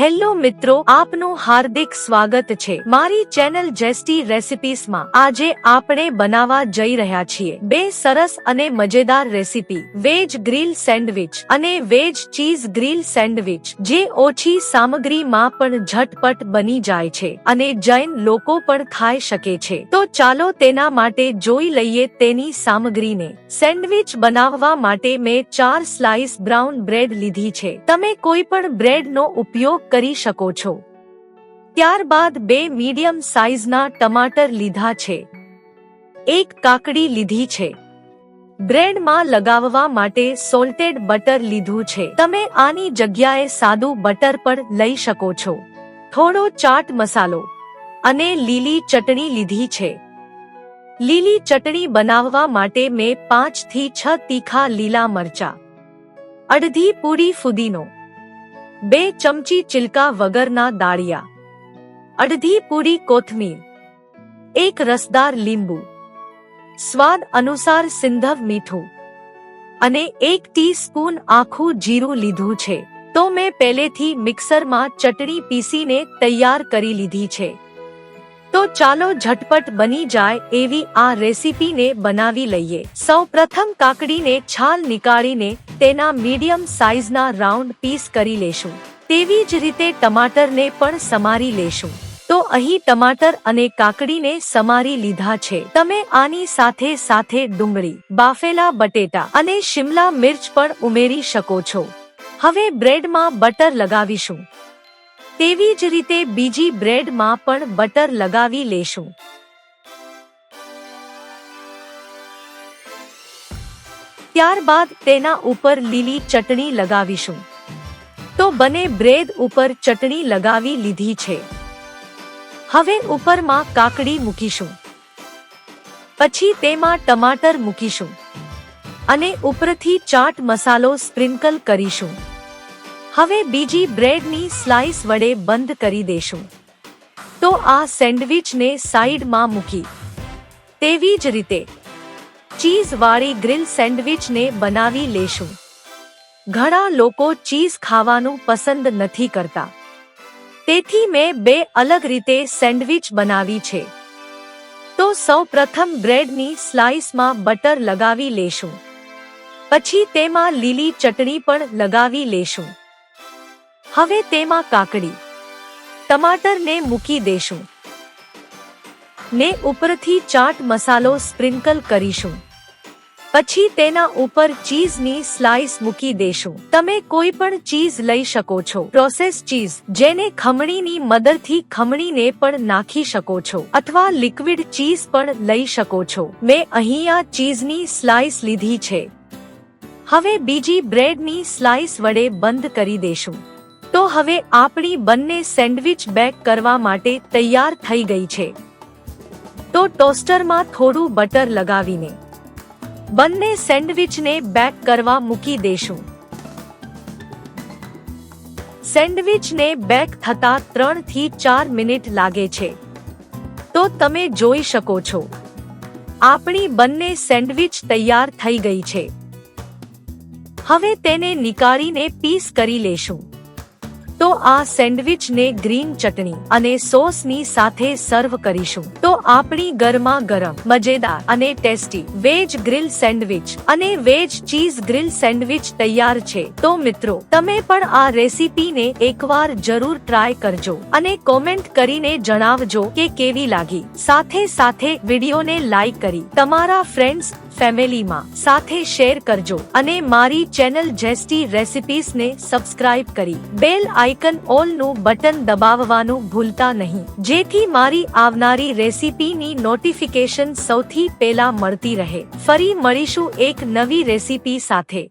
Hello મિત્રો, આપનું હાર્દિક સ્વાગત છે મારી ચેનલ જેસ્ટી રેસિપીસમાં આજે આપણે બનાવવા જઈ રહ્યા છીએ બે સરસ અને મજેદાર રેસિપી, વેજ ગ્રીલ સેન્ડવિચ અને વેજ ચીઝ ગ્રીલ સેન્ડવિચ, જે ઓછી સામગ્રીમાં પણ ઝટપટ બની જાય છે અને જૈન લોકો પણ ખાઈ શકે છે. તો ચાલો તેના માટે જોઈ લઈએ તેની સામગ્રીને. સેન્ડવિચ બનાવવા માટે મેં ચાર સ્લાઇસ બ્રાઉન બ્રેડ લીધી છે. તમે કોઈ પણ બ્રેડનો ઉપયોગ કરી શકો છો. ત્યારબાદ બે મીડિયમ સાઇઝના ટમાટર લીધા છે. એક કાકડી લીધી છે. બ્રેડમાં લગાવવા માટે સોલ્ટેડ બટર લીધું છે. તમે આની જગ્યાએ સાદું બટર પણ લઈ શકો છો. થોડો ચાટ મસાલો અને લીલી ચટણી લીધી છે. લીલી ચટણી બનાવવા માટે મેં પાંચથી છ તીખા લીલા મરચા, અડધી પૂરી ફુદીનો બે ચમચી ચિલકા વગરના દાળિયા. અડધી પૂરી કોથમીર. એક રસદાર લીંબુ. સ્વાદ અનુસાર સિંધવ મીઠું. અને એક ટીસ્પૂન આખું જીરું લીધું છે. તો મેં પહેલેથી મિક્સરમાં ચટણી પીસીને તૈયાર કરી લીધી છે. તો ચાલો ઝટપટ બની જાય એવી આ રેસીપીને બનાવી લઈએ. સૌ પ્રથમ કાકડીને છાલ નીકાળીને તેના મીડિયમ સાઇઝના રાઉન્ડ પીસ કરી લેશું. તેવી જ રીતે ટમાટરને પણ સમારી લેશું. તો અહીં ટમાટર અને કાકડીને સમારી લીધા છે. તમે આની સાથે સાથે ડુંગળી, બાફેલા બટેટા અને શિમલા મિર્ચ પણ ઉમેરી શકો છો. હવે બ્રેડમાં બટર લગાવીશું. તેવી જ રીતે બીજી બ્રેડમાં પણ બટર લગાવી લેશું. ત્યારબાદ તેના ઉપર લીલી ચટણી લગાવીશું. તો બને બ્રેડ ઉપર ચટણી લગાવી લીધી છે. હવે ઉપરમાં કાકડી મૂકીશું. પછી તેમાં ટમાટર મૂકીશું. અને ઉપરથી ચાટ મસાલો સ્પ્રિંકલ કરીશું. હવે બીજી બ્રેડની સ્લાઇસ વડે બંધ કરી દેશું. તો આ સેન્ડવિચને સાઈડમાં મૂકી. તેવી જ રીતે ચીઝ વાળી ગ્રીલ સેન્ડવિચને બનાવી લેશું. ઘણા લોકો ચીઝ ખાવાનું પસંદ નથી કરતા. તેથી મેં બે અલગ રીતે સેન્ડવિચ બનાવી છે. તો સૌ પ્રથમ બ્રેડની સ્લાઇસમાં બટર લગાવી લેશું. પછી તેમાં લીલી ચટણી પણ લગાવી લેશું. હવે તેમાં કાકડી. ટમાટરને મૂકી દેશું. ને ઉપરથી ચાટ મસાલો સ્પ્રિંકલ કરીશું. પછી તેના ઉપર ચીઝની સ્લાઇસ મૂકી દેશું. તમે કોઈ પણ ચીઝ લઈ શકો છો. પ્રોસેસ ચીઝ, જેને ખમણીની મદદથી ખમણીને પણ નાખી શકો છો. અથવા લિક્વિડ ચીઝ પણ લઈ શકો છો. મેં અહીંયા ચીઝની સ્લાઇસ લીધી છે. હવે બીજી બ્રેડની સ્લાઇસ વડે બંધ કરી દેશું. તો હવે આપણી બંને સેન્ડવિચ બેક કરવા માટે તૈયાર થઈ ગઈ છે. તો ટોસ્ટરમાં થોડું બટર લગાવીને. બંને સેન્ડવિચને બેક કરવા મૂકી દેશું. સેન્ડવિચને બેક થતા ત્રણથી ચાર મિનિટ લાગે છે. તો તમે જોઈ શકો છો. આપણી બંને સેન્ડવિચ તૈયાર થઈ ગઈ છે. હવે તેને નીકાળીને પીસ કરી લેશું. તો આ સેન્ડવિચને ગ્રીન ચટણી અને સોસની સાથે સર્વ કરીશું. તો આપણી ગરમા ગરમ, મજેદાર અને ટેસ્ટી વેજ ગ્રીલ સેન્ડવિચ અને વેજ ચીઝ ગ્રીલ સેન્ડવિચ તૈયાર છે. તો મિત્રો, તમે પણ આ રેસીપીને એકવાર જરૂર ટ્રાય કરજો અને કોમેન્ટ કરીને જણાવજો કે કેવી લાગી. સાથે સાથે વિડીયોને લાઈક કરી તમારા ફ્રેન્ડ્સ ફેમિલીમાં સાથે શેર કરજો અને મારી ચેનલ જેસ્ટી રેસિપીસને સબસ્ક્રાઇબ કરી બેલ આઇકન ઓલનું બટન દબાવવાનું ભૂલતા નહીં. જેથી મારી આવનારી રેસિપીની નોટિફિકેશન સૌથી પહેલા મળતી રહે. ફરી મળીશું એક નવી રેસિપી સાથે.